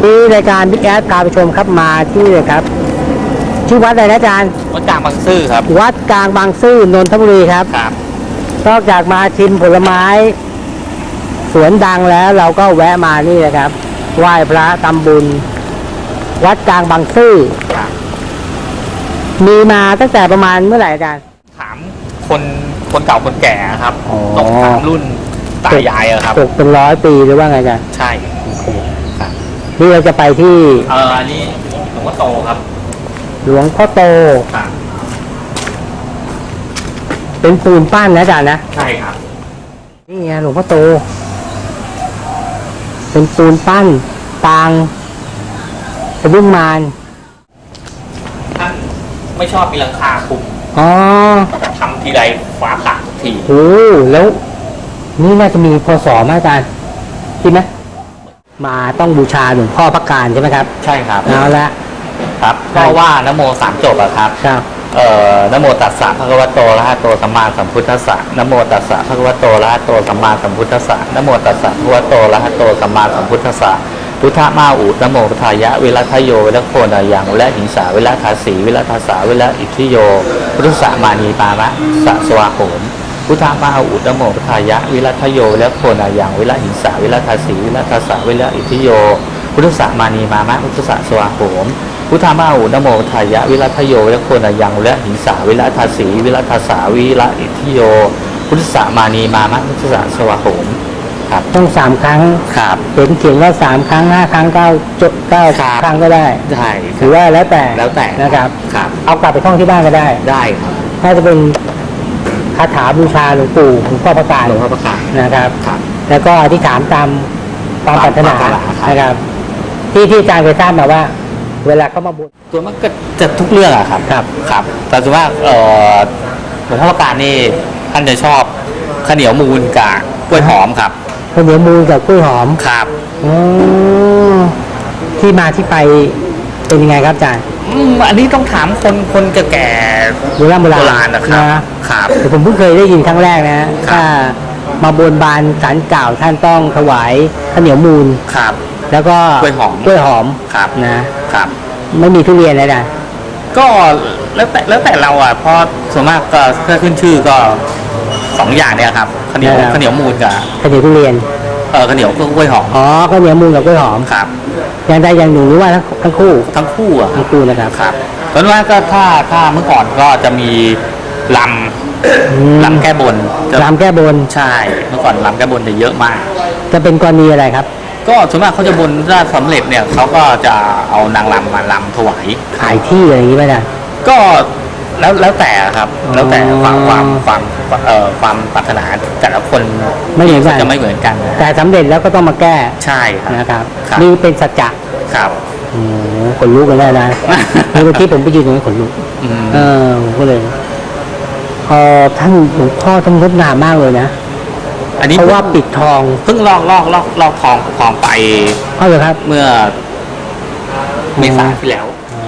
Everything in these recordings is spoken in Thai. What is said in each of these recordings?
ที่รายการบิ๊กแอดพาไปชมครับมาที่เลยครับชื่อวัดอะไรนะอาจารย์วัดกลางบางซื่อครับวัดกลางบางซื่อนนทบุรีครับครับนอกจากมาชิมผลไม้ สวนดังแล้วเราก็แวะมานี่นะครับไหว้พระทำบุญ วัดกลางบางซื่อครับมีมาตั้งแต่ประมาณเมื่อไหร่อาจารย์ถามคนคนเก่าคนแก่ครับอ๋อต้องถามรุ่นตายายอะครับตกเป็นร้อยปีหรือว่าไงอาจารย์ใช่ครับ นี่เราจะไปที่เอออันนี้หลวงพ่อโตครับหลวงพ่อโต ครับ เป็นปูนปั้นนะอาจารย์นะ ใช่ครับ นี่ไงหลวงพ่อโต เป็นปูนปั้นปางสะดุ้งมารท่านไม่ชอบมีหลังคาคลุมอ๋อทำทีไรฟ้าผ่าทุกทีโอ้แล้ว นี่น่าจะมีพศไหมอาจารย์คิดไหม มาต้องบูชาหลวงพ่อพระการใช่ไหมครับใช่ครับเอาละครับเพราะว่านโมสามจบอะครับครับเอ่อนโมตัสสะภะคะวะโตอะระหะโตสัมมาสัมพุทธัสสะนโมตัสสะภะคะวะโตอะระหะโตสัมมาสัมพุทธัสสะนโมตัสสะภะคะวะโตอะระหะโตสัมมาสัมพุทธัสสะพุทธมาอุนโมพุทธายะเวลาทโยเวลาโคนายังเวลาหิงสาเวลาทาสีเวลาทาสาเวลาอิทธิโยพุทธสะมานีปามะสะสวาโหม พุทธมาอุนโมพุทธายะเวลาทโยเวลาโคนายังเวลาหิงสาเวลาทาสีเวลาทาสาเวลาอิทธิโย พุทธสะมานีมามะพุทธสะสวาโหมพุทธามาอุนโมทายะ วิรัตโยวิรัตโคนายังวิรัตหิงสาวิรัตทาสีวิรัตทาสาวิรัตอิทธิโย พุทธสะมานีมามะพุทธสะสวาโหมครับต้องสามครั้งครับเห็นเขียนว่าสามครั้งห้าครั้งเก้าจดเก้าครับครั้งก็ได้ได้หรือว่าแล้วแต่แล้วแต่นะครับครับเอากลับไปท่องที่บ้านก็ได้ได้ครับถ้าจะเป็น คาถาบูชาหลวงปู่หลวงพ่อพระการหลวงพ่อประกาศนะครับครับ แล้วก็อธิษฐานตามตามปรารถนาตามปรารถนาครับนะครับ ที่ที่อาจารย์เคยทราบมาว่า เวลาเขามาบนตัวมันก็จะทุกเรื่องอะครับครับครับแต่ส่วนมากเอ่อหลวงพ่อประกาศนี่ท่านจะชอบข้าวเหนียวมูลกับกล้วยหอมครับข้าวเหนียวมูลกับกล้วยหอมครับอ๋อที่มาที่ไป เป็นยังไงครับอาจารย์อืมอันนี้ต้องถามคนคนแก่โบราณโบราณโบราณนะครับนะครับ แต่ผมเพิ่งเคยได้ยินครั้งแรกนะครัถ้าบ มาบนบานสารกล่าวท่านต้องถวายข้าวเหนียวมูล ครับ แล้วก็กล้วยหอม กล้วยหอมครับนะครับ ไม่มีทุเรียนเลยนะก็แล้วแต่แล้วแต่เราอะเพราะส่วนมากก็ถ้าขึ้นชื่อก็สองอย่างเนี่ยครับข้าวเหนียวได้ครับข้าวเหนียวมูลกับข้าวเหนียวทุเรียน เออข้าวเหนียวกล้วยหอมอ๋อข้าวเหนียวมูลกับกล้วยหอมครับอย่างใดอย่างหนึ่งหรือว่าทั้งทั้งคู่ทั้งคู่อะทั้งคู่นะครับครับส่วนมากก็ถ้าถ้าเมื่อก่อนก็จะมีลอืมำลำแก้บนจะรำแก้บนใช่เมื่อก่อนลำแก้บนจะเยอะมาก จะเป็นกรณีอะไรครับ ก็ส่วนมากเขาจะบนถ้าสำเร็จเนี่ยเขาก็จะเอานางลำมาลำถวายขายที่อะไรอย่างนี้ไหมนะก็ แล้วแล้วแต่ครับ แล้วแต่ความอ๋อความความเอ่อความปรารถนาแต่ละคนไม่เหมือนกัน จะไม่เหมือนกันนะแต่สำเร็จแล้วก็ต้องมาแก้ใช่ครับ นะครับครับ นี่เป็นสัจจะครับ โอ้โหขนลุกเลยนะนะ เมื่อกี้ผมไปยืนตรงนี้ขนลุก อืม เออผมก็เลยเออท่านหลวงพ่อท่านงดงามมากเลยนะอันนี้เพราะว่าปิดทองเพิ่งลอกลอกลอกลอกทองทองไปเอาเลยครับเมื่อเมษาที่แล้วอ๋อ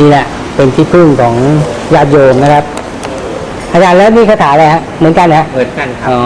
นี่แหละ เป็นที่พึ่งของญาติโยมนะครับ อาจารย์แล้วนี่คาถาอะไรฮะเหมือนกันนะเหมือนกันครับอ๋อ